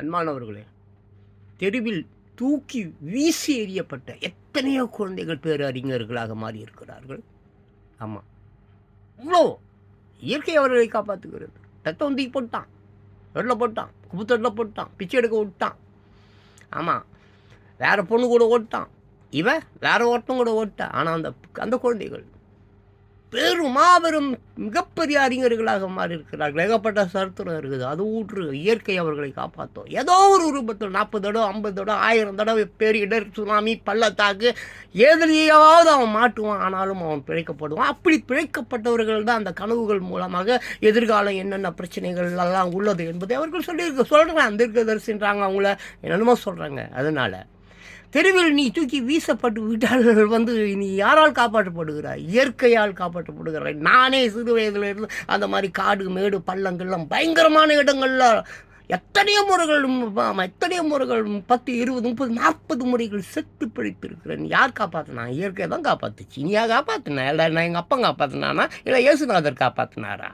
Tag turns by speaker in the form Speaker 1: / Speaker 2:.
Speaker 1: அன்பானவர்களே தெருவில் தூக்கி வீசி எறியப்பட்ட எத்தனையோ குழந்தைகள் பேரறிஞர்களாக மாறியிருக்கிறார்கள். ஆமாம் இவ்வளோ இயற்கை அவர்களை காப்பாற்றுகிறது தத்தம் தூக்கி போட்டான் வெள்ள போட்டான் குப்புத்தட்டில் போட்டான் பிச்சை எடுக்க விட்டான். ஆமாம் வேறு பொண்ணு கூட ஓட்டான். இவன் வேறு ஒருத்தன் கூட ஓட்டான் ஆனால் அந்த அந்த குழந்தைகள் பெரும் மாபெரும் மிகப்பெரிய அறிஞர்களாக மாறி இருக்கிறார்கள் ஏகப்பட்ட சரித்திரம் இருக்குது. அது ஊற்று இயற்கை அவர்களை காப்பாற்றும். ஏதோ ஒரு ரூபத்தில் நாற்பது தடவை ஐம்பது தடவை ஆயிரம் தடவை பேரிடர் சுனாமி பள்ளத்தாக்கு எதிலேயாவது அவன் மாட்டுவான் ஆனாலும் அவன் பிழைக்கப்படுவான். அப்படி பிழைக்கப்பட்டவர்கள் தான் அந்த கனவுகள் மூலமாக எதிர்காலம் என்னென்ன பிரச்சனைகள் எல்லாம் உள்ளது என்பதை அவர்கள் சொல்லி சொல்கிறாங்க தீர்க்கதரிசின்றாங்க அவங்கள. என்னென்னமோ சொல்கிறாங்க அதனால் தெருவில் நீ தூக்கி வீசப்பட்டு விட்டால் வந்து நீ யாரால் காப்பாற்றப்படுகிறாய்? இயற்கையால் காப்பாற்றப்படுகிறாய். நானே சிறு வயதில் இருந்து அந்த மாதிரி காடு மேடு பள்ளங்கள்லாம் பயங்கரமான இடங்கள்ல எத்தனையோ முறைகள் எத்தனையோ முறைகள் பத்து இருபது முப்பது நாற்பது முறைகள் செத்து பிழைத்திருக்கிறேன். யார் காப்பாற்றினா இயற்கை தான் காப்பாற்றுச்சு நீயா காப்பாற்றினா இல்லை நான் எங்கள் அப்பா காப்பாற்றினானா இல்லை இயேசுநாதர் காப்பாற்றினாரா